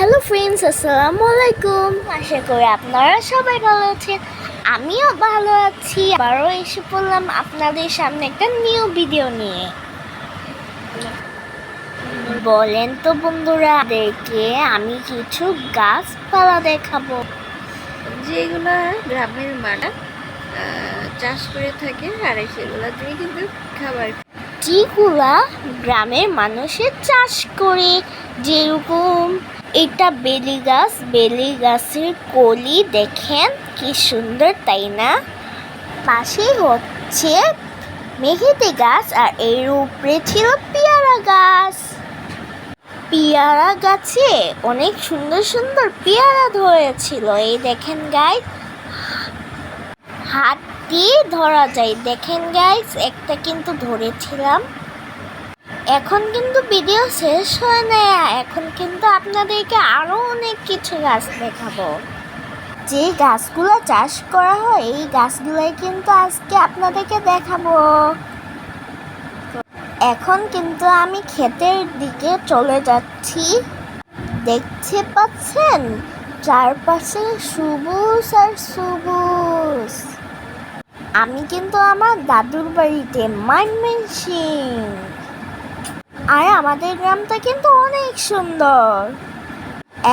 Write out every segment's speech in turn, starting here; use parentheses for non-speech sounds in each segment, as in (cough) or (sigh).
Hello friends আসসালামু আলাইকুম আশা করি আপনারা সবাই ভালো আছেন। আমিও ভালো আছি। আবারও এসে পড়লাম আপনাদের সামনে একটা নিউ ভিডিও নিয়ে। বলেন তো বন্ধুরা দেখে আমি কিছু গাছপালা দেখাবো। যেগুলো গ্রামের মানুষ চাষ করে থাকে আর সেগুলো দিয়ে কিন্তু খাবার যেগুলা গ্রামের মানুষের চাষ করে যেরকম এটা বেলি গাছ, বেলি গাছের কলি, দেখেন কি সুন্দর, তাই না? পাশে হচ্ছে মেঘেতে গাছ আর এর উপরে ছিল পেয়ারা গাছ। পেয়ারা গাছে অনেক সুন্দর সুন্দর পেয়ারা ধরেছিল, এই দেখেন গাইস হাত দিয়ে ধরা যায়, দেখেন গাইস একটা কিন্তু ধরেছিলাম। এখন কিন্তু ভিডিও শেষ হয় না, এখন কিন্তু আপনাদেরকে আরও অনেক কিছু গাছ দেখাবো। যে গাছগুলো চাষ করা হয়, এই গাছগুলোই কিন্তু আজকে আপনাদেরকে দেখাবো। এখন কিন্তু আমি ক্ষেতের দিকে চলে যাচ্ছি। দেখতে পাচ্ছেন? চারপাশে সবুজ আর সবুজ। আমি কিন্তু আমার দাদুর বাড়িতে মাইনমেন্সিং আর আমাদের গ্রামটা কিন্তু অনেক সুন্দর।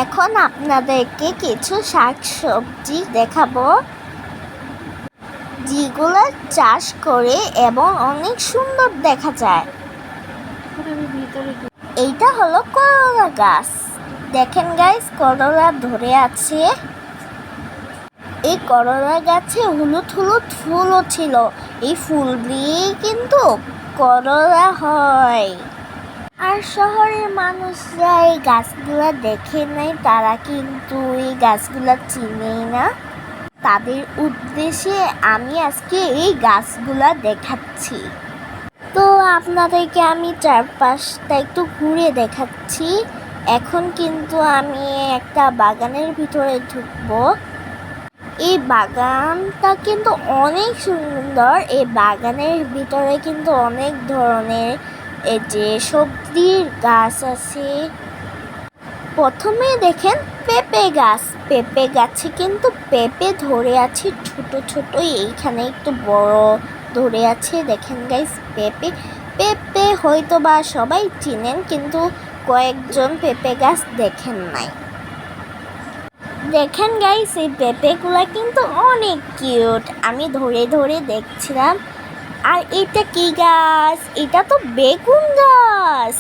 এখন আপনাদেরকে কিছু শাক সবজি দেখাবো। যেগুলো চাষ করে এবং অনেক সুন্দর দেখা যায়। এইটা হলো করলা গাছ। দেখেন গাইস করলা ধরে আছে। এই করলা গাছে হলুদ হলুদ ফুলও ছিল। এই ফুল দিয়েই কিন্তু করলা হয়। আর শহরের মানুষরা এই গাছগুলো দেখে নেয় তারা কিন্তু এই গাছগুলো চিনেই না। তাদের উদ্দেশ্যে আমি আজকে এই গাছগুলা দেখাচ্ছি। তো আপনাদেরকে আমি চারপাশটা একটু ঘুরে দেখাচ্ছি। এখন কিন্তু আমি একটা বাগানের ভিতরে ঢুকবো। এই বাগানটা কিন্তু অনেক সুন্দর, এই বাগানের ভিতরে কিন্তু অনেক ধরনের যে সবজির গাছ আছে। প্রথমে দেখেন পেঁপে গাছ। পেঁপে গাছে কিন্তু পেঁপে ধরে আছে ছোট ছোট, এইখানে একটু বড় ধরে আছে। দেখেন গাইস পেঁপে। পেঁপে হয়তো বা সবাই চিনেন, কিন্তু কয়েকজন পেঁপে গাছ দেখেন নাই। দেখেন গাইস এই পেঁপেগুলো কিন্তু অনেক কিউট আমি ধরে ধরে দেখছিলাম। আর এটা কি গাছ? এটা তো বেগুন গাছ।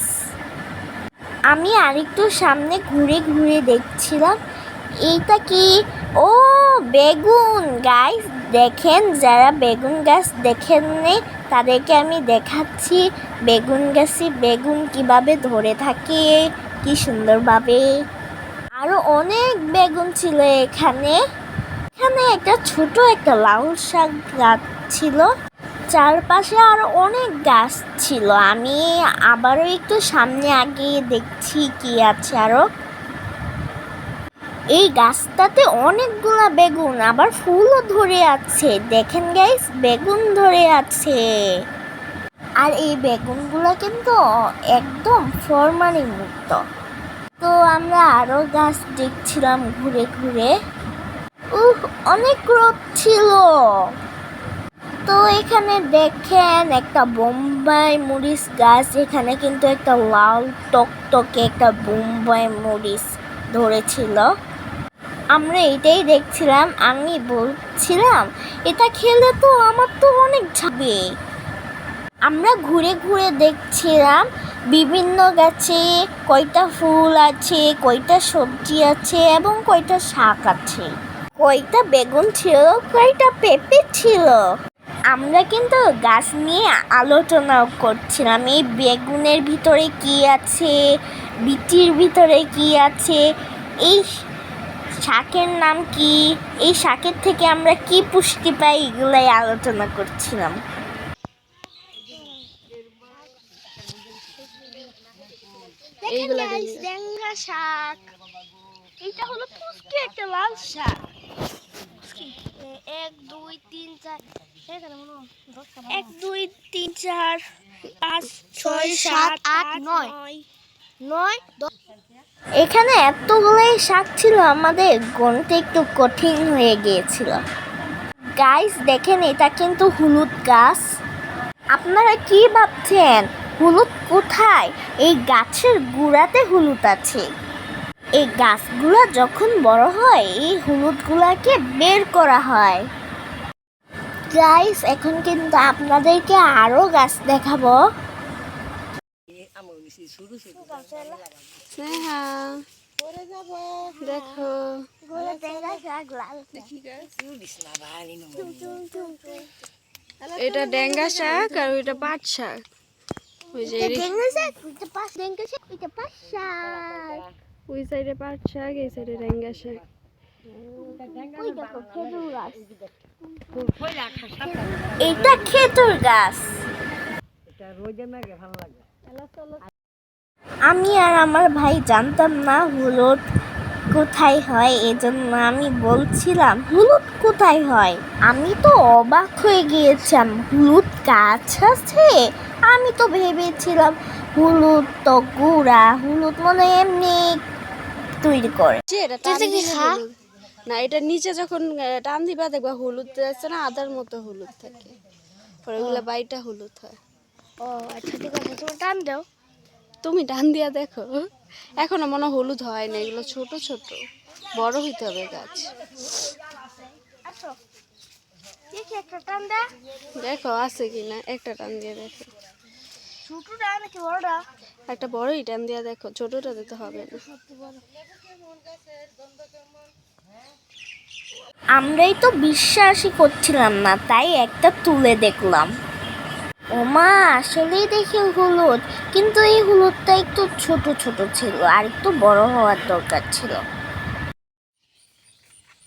আমি আরেকটু সামনে ঘুরে ঘুরে দেখছিলাম। এইটা কি? ও, বেগুন গাইস দেখেন, যারা বেগুন গাছ দেখেন তাদেরকে আমি দেখাচ্ছি। বেগুন গাছে বেগুন কীভাবে ধরে থাকে, কি সুন্দরভাবে। আরও অনেক বেগুন ছিল এখানে। এখানে একটা ছোট একটা লাউ শাক গাছ ছিল। চারপাশে আরও অনেক গাছ ছিল। আমি আবারও একটু সামনে আগিয়ে দেখছি কি আছে আরও। এই গাছটাতে অনেকগুলা বেগুন, আবার ফুলও ধরে আছে। দেখেন গাইস বেগুন ধরে আছে। আর এই বেগুনগুলো কিন্তু একদম ফরমালি মুক্ত। তো আমরা আরও গাছ দেখছিলাম ঘুরে ঘুরে। উহ, অনেক রোদ ছিল। তো এখানে দেখেন একটা বোম্বাই মরিচ গাছ। এখানে কিন্তু একটা লাল টকটকে একটা বোম্বাই মরিচ ধরেছিল। আমরা এটাই দেখছিলাম, আমি বলছিলাম, এটা খেলে তো আমার তো অনেক যাবে আমরা ঘুরে ঘুরে দেখছিলাম, বিভিন্ন গাছে কয়টা ফুল আছে, কয়টা সবজি আছে এবং কয়টা শাক আছে। কয়টা বেগুন ছিল, কয়টা পেঁপে ছিল। আমরা কিন্তু গাছ নিয়ে আলোচনাও করছিলাম। এই বেগুনের ভিতরে কি আছে? বিটির ভিতরে কি আছে? এই শাকের নাম কি? এই শাকের থেকে আমরা কি পুষ্টি পাই? এগুলাই আলোচনা করছিলাম। শাক। এটা হলো একটা লাল শাক। এক, দুই, তিন, চার এক দুই তিন চার পাঁচ ছয় সাত আট নয়। নয়। এখানে এতগুলোই শাক ছিল আমাদের গণতে একটু কঠিন হয়ে গিয়েছিল। গাইস দেখেন এটা কিন্তু হলুদ গাছ। আপনারা কি ভাবছেন? হলুদ কোথায়? এই গাছের গুড়াতে হলুদ আছে। এই গাছগুলো যখন বড় হয় এই হলুদগুলাকে বের করা হয়। গাইস এখন কিন্তু আপনাদেরকে আরও গাছ দেখাবো। দেখো এটা ডেঙ্গা শাক আর ওইটা পাট শাক। ওই যে এরি- ওই সাইডে পাট শাক এই সাইডে ডেঙ্গা শাক। এটা খেতুর গাছ। আমি আর আমার ভাই জানতাম না হলুদ কোথায় হয় এজন্য আমি বলছিলাম হলুদ কোথায় হয়? আমি তো অবাক হয়ে গিয়েছিলাম হলুদ গাছ আছে? আমি তো ভেবেছিলাম হলুদ তো গুঁড়া হলুদ মনে হয় এমনি তৈরি করে। না এটা নিচে যখন টান দিবা দেখবা হলুদ আছে না আদার মতো হলুদ থাকে। পরে ওগুলা বাইটা হলুদ হয়। ও আচ্ছা ঠিক আছে তুমি টান দাও। তুমি টান দিয়া দেখো। এখনও মনে হলুদ হয় না এগুলো ছোট ছোট। বড় হইতে হবে গাছ। আচ্ছা। দেখি আছে কিনা? একটা টান দিয়ে দেখো। ছোটটা নাকি বড়টা? একটা বড়ই টান দিয়া দেখো, ছোটটা দিতে হবে আমরাই তো বিশ্বাসই করছিলাম না, তাই একটা তুলে দেখলাম। ওমা, আসলেই দেখি হলুদ। কিন্তু এই হলুদটা একটু ছোট ছোট ছিল, আর একটু বড় হওয়ার দরকার ছিল।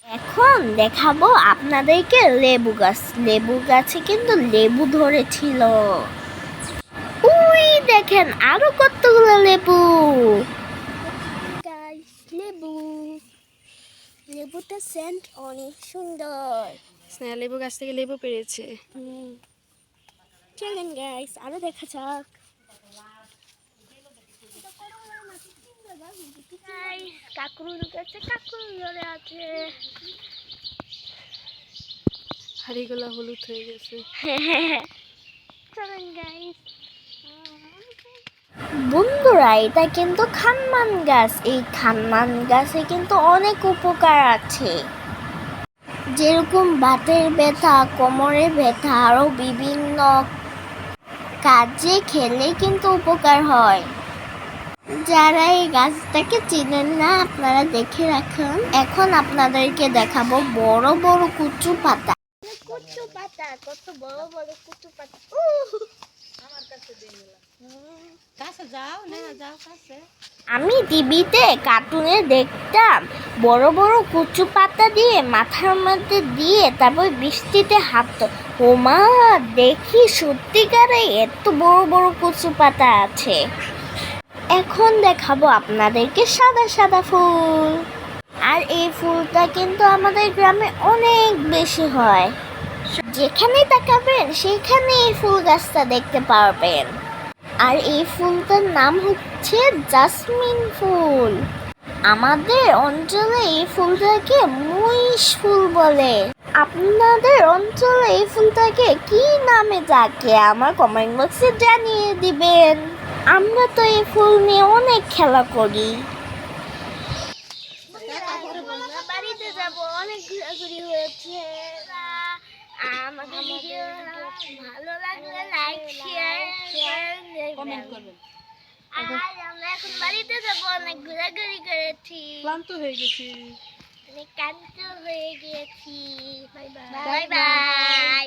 এখন দেখাবো আপনাদেরকে লেবু গাছ। লেবু গাছে কিন্তু লেবু ধরেছিল। উই দেখেন আরও কতগুলো লেবু। লেবু। লেবুটা সেন্ট অনেক সুন্দর। স্নেহা লেবু গাছ থেকে লেবু পেরেছে। চলেন গাইস আরও দেখা যাক। কাকুর কাছে কাকুর ধরে আছে। হাড়িগুলো হলুদ হয়ে গেছে। (laughs) চলেন গাইস বন্ধুরা, এটা কিন্তু খানমান গাছ। এই খানমান গাছে কিন্তু অনেক উপকার আছে। যেরকম বাতের ব্যথা কোমরের ব্যথা আরও বিভিন্ন কাজে খেলে কিন্তু উপকার হয়। যারা এই গাছটাকে চিনেন না, আপনারা দেখে রাখুন। এখন আপনাদেরকে দেখাবো বড় বড় কুচু পাতা কুচু পাতা কত বড় বড় কুচু পাতা আমি টিভিতে কার্টুনে দেখতাম, বড় বড় কুচু পাতা দিয়ে, মাথার মধ্যে দিয়ে, তারপর বৃষ্টিতে হাঁটতো। ওমা, দেখি সত্যিকারে এত বড় বড় কুচু পাতা আছে। এখন দেখাবো আপনাদেরকে সাদা সাদা ফুল। আর এই ফুলটা কিন্তু আমাদের গ্রামে অনেক বেশি হয়। যেখানে তাকাবেন সেখানে এই ফুল গাছটা দেখতে পারবেন। আর এই ফুলটার নাম হচ্ছে জাসমিন ফুল। আমাদের অঞ্চলে এই ফুলটাকে মহিষ ফুল বলে। আপনাদের অঞ্চলে এই ফুলটাকে কি নামে ডাকে, আমার কমেন্ট বক্সে জানিয়ে দিবেন। আমরা তো এই ফুল নিয়ে অনেক খেলা করি। বাড়িতে যাব, অনেক ঘোরাঘুরি হয়েছে। আমাদের ভিডিও ভালো লাগলে লাইক শেয়ার কমেন্ট করবেন। আর আমরা এখন বাড়িতে যাব অনেক ঘোরাঘুরি করেছি ক্লান্ত হয়ে গেছি। অনেক ক্লান্ত হয়ে গিয়েছি বাই বাই